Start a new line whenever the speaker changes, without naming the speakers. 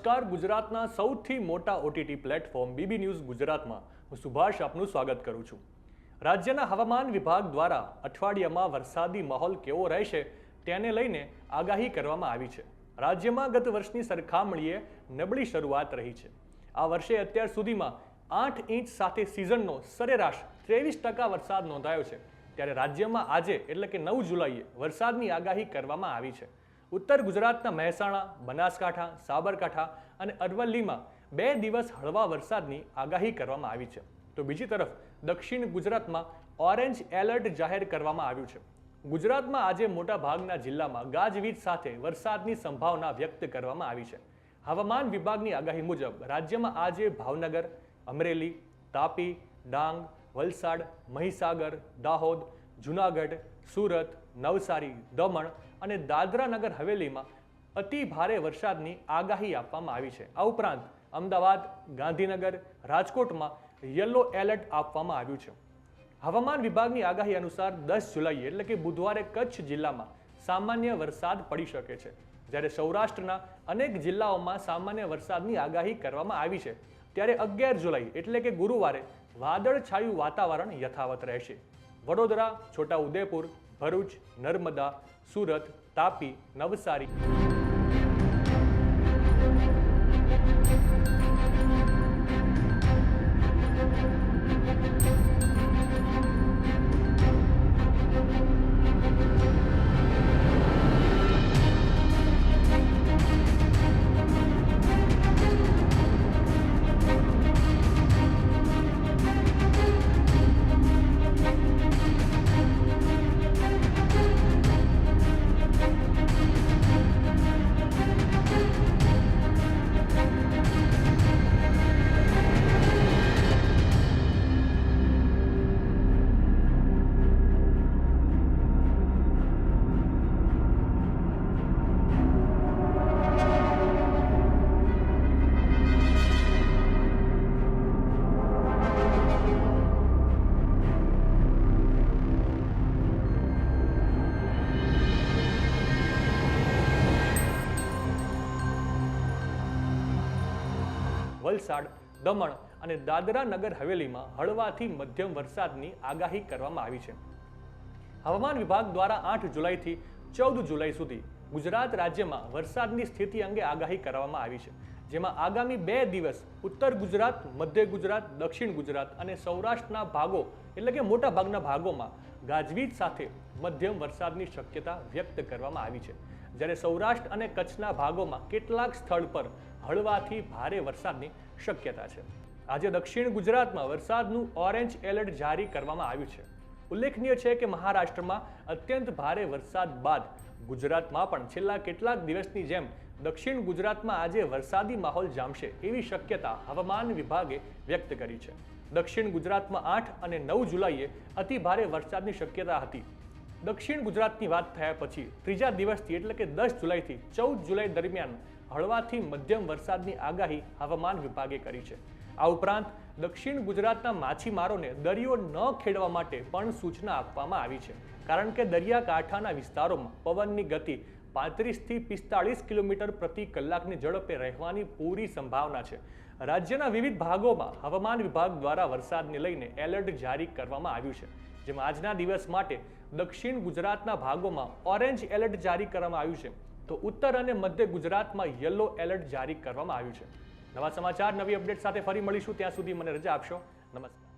નમસ્કાર. ગુજરાતના સૌથી મોટા ઓટીટી પ્લેટફોર્મ બીબી ન્યૂઝ ગુજરાતમાં. હું સુભાષ આપનું સ્વાગત કરું છું. રાજ્યના હવામાન વિભાગ દ્વારા અઠવાડિયામાં વરસાદી માહોલ કેવો રહેશે તેને લઈને આગાહી કરવામાં આવી છે. રાજ્યમાં ગત વર્ષની સરખામણીએ નબળી શરૂઆત રહી છે. આ વર્ષે અત્યાર સુધીમાં આઠ ઇંચ સાથે સિઝનનો સરેરાશ ત્રેવીસ ટકા વરસાદ નોંધાયો છે. ત્યારે રાજ્યમાં આજે એટલે કે નવ જુલાઈએ વરસાદની આગાહી કરવામાં આવી છે. ઉત્તર ગુજરાતના મહેસાણા, બનાસકાંઠા, સાબરકાંઠા અને અરવલ્લીમાં બે દિવસ હળવા વરસાદની આગાહી કરવામાં આવી છે. તો બીજી તરફ, દક્ષિણ ગુજરાતમાં ઓરેન્જ એલર્ટ જાહેર કરવામાં આવ્યું છે. ગુજરાતમાં આજે મોટા ભાગના જિલ્લામાં ગાજવીજ સાથે વરસાદની સંભાવના વ્યક્ત કરવામાં આવી છે. હવામાન વિભાગની આગાહી મુજબ, રાજ્યમાં આજે ભાવનગર, અમરેલી, તાપી, ડાંગ, વલસાડ, મહીસાગર, દાહોદ જુનાગઢ, સુરત, નવસારી, દમણ અને દાદરા નગર હવેલીમાં અતિ ભારે વરસાદની આગાહી આપવામાં આવી છે. આ ઉપરાંત અમદાવાદ, ગાંધીનગર, રાજકોટમાં યલો એલર્ટ આપવામાં આવ્યું છે. હવામાન વિભાગની આગાહી અનુસાર દસ જુલાઈએ એટલે કે બુધવારે કચ્છ જિલ્લામાં સામાન્ય વરસાદ પડી શકે છે. જ્યારે સૌરાષ્ટ્રના અનેક જિલ્લાઓમાં સામાન્ય વરસાદની આગાહી કરવામાં આવી છે. ત્યારે અગિયાર જુલાઈ એટલે કે ગુરુવારે વાદળછાયું વાતાવરણ યથાવત રહેશે. વડોદરા છોટાઉદેપુર ભરૂચ નર્મદા સુરત તાપી નવસારી. વલસાડ, દમણ અને દાદરા નગર હવેલીમાં હળવાથી મધ્યમ વરસાદની આગાહી કરવામાં આવી છે. હવામાન વિભાગ દ્વારા આઠ જુલાઈથી ચૌદ જુલાઈ સુધી ગુજરાત રાજ્યમાં વરસાદની સ્થિતિ અંગે આગાહી કરવામાં આવી છે, જેમાં આગામી બે દિવસ ઉત્તર ગુજરાત, મધ્ય ગુજરાત, દક્ષિણ ગુજરાત અને સૌરાષ્ટ્રના ભાગો એટલે કે મોટા ભાગના ભાગોમાં ગાજવીજ સાથે મધ્યમ વરસાદની શક્યતા વ્યક્ત કરવામાં આવી છે. જ્યારે સૌરાષ્ટ્ર અને કચ્છના ભાગોમાં કેટલાક સ્થળ પર હળવાથી ભારે વરસાદની શક્યતા છે. આજે દક્ષિણ ગુજરાતમાં વરસાદનું ઓરેન્જ એલર્ટ જારી કરવામાં આવ્યું છે. ઉલ્લેખનીય છે કે મહારાષ્ટ્રમાં અત્યંત ભારે વરસાદ બાદ ગુજરાતમાં પણ છેલ્લા કેટલાક દિવસની જેમ દક્ષિણ ગુજરાતમાં આજે વરસાદી માહોલ જામશે એવી શક્યતા હવામાન વિભાગે વ્યક્ત કરી છે. દક્ષિણ ગુજરાતમાં આઠ અને નવ જુલાઈએ અતિ ભારે વરસાદની શક્યતા હતી. દક્ષિણ ગુજરાતની વાત થયા પછી ત્રીજા દિવસથી એટલે કે દસ જુલાઈથી ચૌદ જુલાઈ દરમિયાન હળવાથી મધ્યમ વરસાદની આગાહી હવામાન વિભાગે કરી છે. આ ઉપરાંત દક્ષિણ ગુજરાતના માછીમારોને દરિયો ન ખેડવા માટે પણ સૂચના આપવામાં આવી છે. કારણ કે દરિયાકાંઠાના વિસ્તારોમાં પવનની ગતિ પાંત્રીસથી પિસ્તાળીસ કિલોમીટર પ્રતિ કલાકની ઝડપે રહેવાની પૂરી સંભાવના છે. રાજ્યના વિવિધ ભાગોમાં હવામાન વિભાગ દ્વારા વરસાદને લઈને એલર્ટ જારી કરવામાં આવ્યું છે. જેમાં આજના દિવસ માટે દક્ષિણ ગુજરાતના ભાગોમાં ઓરેન્જ એલર્ટ જારી કરવામાં આવ્યું છે. તો ઉત્તર અને મધ્ય ગુજરાતમાં યલો એલર્ટ જારી કરવામાં આવ્યું છે. નવા સમાચાર, નવી અપડેટ સાથે ફરી મળીશું. ત્યાં સુધી મને રજા આપશો. નમસ્કાર.